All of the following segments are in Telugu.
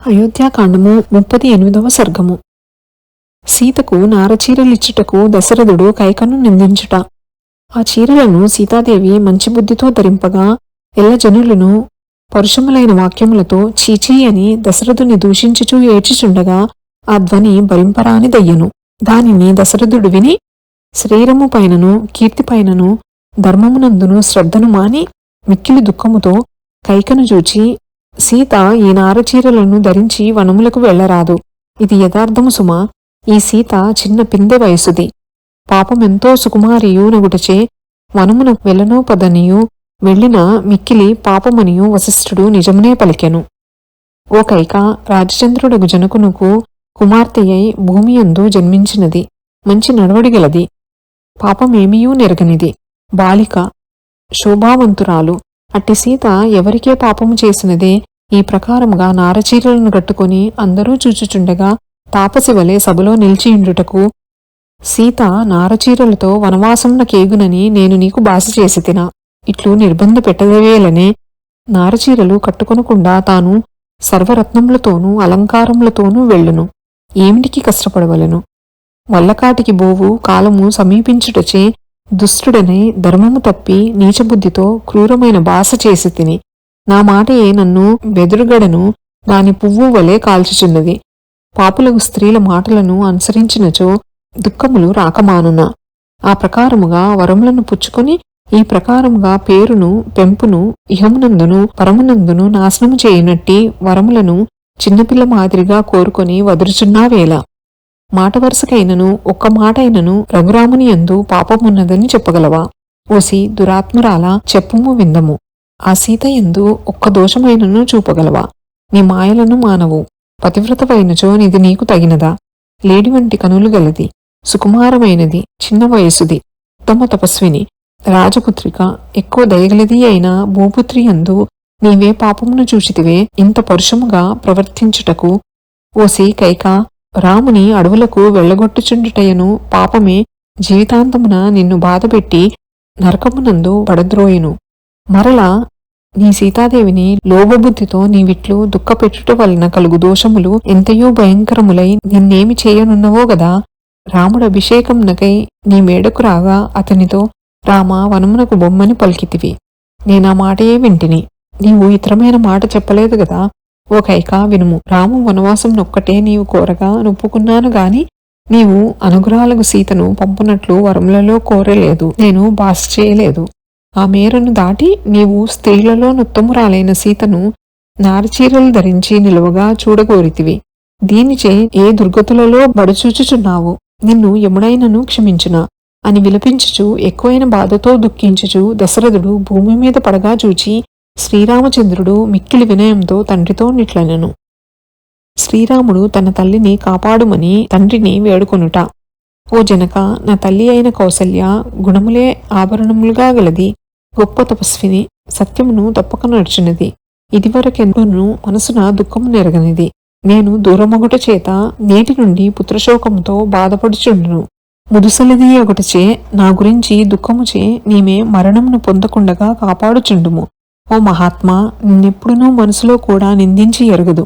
అయోధ్యాకాండము ముప్పది ఎనిమిదవ సర్గము. సీతకు నారచీరలిచ్చుటకు దశరథుడు కైకను నిందించుట. ఆ చీరలను సీతాదేవి మంచి బుద్ధితో ధరింపగా ఎల్లజనులను పరుషములైన వాక్యములతో చీచీ అని దశరథుని దూషించుచూ ఏడ్చిచుండగా ఆ ధ్వని భరింపరాని దయ్యను. దానిని దశరథుడు విని శరీరము పైనను కీర్తిపైనను ధర్మమునందును శ్రద్ధను మాని మిక్కిలి దుఃఖముతో కైకను చూచి సీత ఈ నారచీరలను ధరించి వనములకు వెళ్ళరాదు ఇది యథార్థము సుమా. ఈ సీత చిన్న పిందె వయసుది. పాపమెంతో సుకుమారియు నగుటచే వనమున వెళ్ళనోపదనియు వెళ్ళిన మిక్కిలి పాపమనియు వశిష్ఠుడు నిజమునే పలికెను. ఓ కైక రాజచంద్రుడగు జనకునకు కుమార్తెయై భూమియందు జన్మించినది. మంచి నడవడిగలది పాపమేమియూ నెరగనిది. బాలిక శోభావంతురాలు. అట్టి సీత ఎవరికే పాపము చేసినదే? ఈ ప్రకారముగా నారచీరలను కట్టుకొని అందరూ చూచుచుండగా తాపసి వలె సభలో నిలిచియుండుటకు సీత నారచీరలతో వనవాసమున కేగునని నేను నీకు బాస చేసి తినా. ఇట్లు నిర్బంధ పెట్టదవేలనే నారచీరలు కట్టుకొనకుండా తాను సర్వరత్నములతోనూ అలంకారములతోనూ వెళ్ళును. ఏమిటికి కష్టపడవలను? వల్లకాటికి బోవు కాలము సమీపించుటచే దుష్టుడనై ధర్మము తప్పి నీచబుద్ధితో క్రూరమైన బాస చేసి తిని నా మాటయే నన్ను వెదురుగడను దాని పువ్వు వలె కాల్చుచున్నది. పాపులకు స్త్రీల మాటలను అనుసరించినచో దుఃఖములు రాకమానున. ఆ ప్రకారముగా వరములను పుచ్చుకొని ఈ ప్రకారముగా పేరును పెంపును ఇహమునందును పరమునందును నాశనము చేయనట్టి వరములను చిన్నపిల్ల మాదిరిగా కోరుకొని వదురుచున్నావేలా మాట వరుసకైనను ఒక్క మాటైనను రఘురాముని యందు పాపమున్నదని చెప్పగలవా? ఓసి దురాత్మురాలా చెప్పుము విందము. ఆ సీత ఎందు ఒక్క దోషమైనను చూపగలవా? నీ మాయలను మానవు. పతివ్రతవైనచో నిది నీకు తగినదా? లేడి వంటి కనులు గలది. సుకుమారమైనది చిన్న వయసుది ఉత్తమ తపస్విని. రాజపుత్రిక ఎక్కువ దయగలది అయిన భూపుత్రి అందు నీవే పాపమును చూచితివే ఇంత పరుషముగా ప్రవర్తించుటకు. ఓసి కైక రాముని అడవులకు వెళ్ళగొట్టుచుండుటయను పాపమే జీవితాంతమున నిన్ను బాధపెట్టి నరకమునందు పడద్రోయును. మరలా నీ సీతాదేవిని లోభబుద్ధితో నీవిట్లు దుఃఖపెట్టుట వలన కలుగు దోషములు ఎంతయో భయంకరములై నిన్నేమి చేయనున్నవో గదా రాముడు అభిషేకంనకై నీ మేడకు రాగా అతనితో రామ వనమునకు బొమ్మని పలికితివి. నేనా మాటయే వింటిని. నీవు ఇతరమైన మాట చెప్పలేదు గదా ఓ వినుము. రాము వనవాసం నొక్కటే నీవు కోరగా నొప్పుకున్నాను గాని నీవు అనుగ్రహాలకు సీతను పంపునట్లు వరములలో కోరలేదు. నేను బాస్ చేయలేదు. ఆ మేరను దాటి నీవు స్త్రీలలో నుత్తమురాలైన సీతను నారచీరలు ధరించి నిలువగా చూడగోరితివి. దీనిచే ఏ దుర్గతులలో బడుచూచుచున్నావు? నిన్ను యముడైనను క్షమించునా అని విలపించుచు ఎక్కువైన బాధతో దుఃఖించుచు దశరథుడు భూమి మీద పడగా చూచి శ్రీరామచంద్రుడు మిక్కిలి వినయంతో తండ్రితో నిట్లనెను. శ్రీరాముడు తన తల్లిని కాపాడుమని తండ్రిని వేడుకొనుట. ఓ జనక నా తల్లి అయిన కౌసల్య గుణములే ఆభరణములుగా గలది. గొప్ప తపస్విని సత్యమును తప్పక నడుచున్నది ఇదివరకెన్నోను మనసున దుఃఖము నెరగనిది. నేను దూరమొగట చేత నేటి నుండి పుత్రశోకముతో బాధపడుచుండును. ముదుసలిది ఒకటిచే నా గురించి దుఃఖముచే నీమే మరణమును పొందకుండగా కాపాడుచుండుము. ఓ మహాత్మా నిన్నెప్పుడునూ మనసులో కూడా నిందించి ఎరగదు.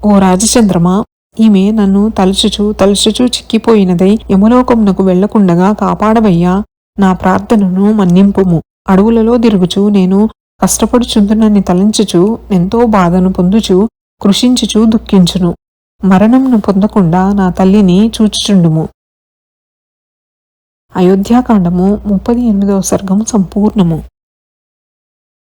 ఓ రాజచంద్రమా ఈమె నన్ను తలుచుచు తలుచుచు చిక్కిపోయినదై యమలోకమునకు వెళ్ళకుండగా కాపాడవయ్యా నా ప్రార్థనను మన్నింపుము. అడవులలో తిరుగుచు నేను కష్టపడుచుందునని తలంచుచు ఎంతో బాధను పొందుచు కృషించుచు దుఃఖించును. మరణంను పొందకుండా నా తల్లిని చూచుచుండుము. అయోధ్యాకాండము ముప్పది ఎనిమిదవ సర్గము సంపూర్ణము.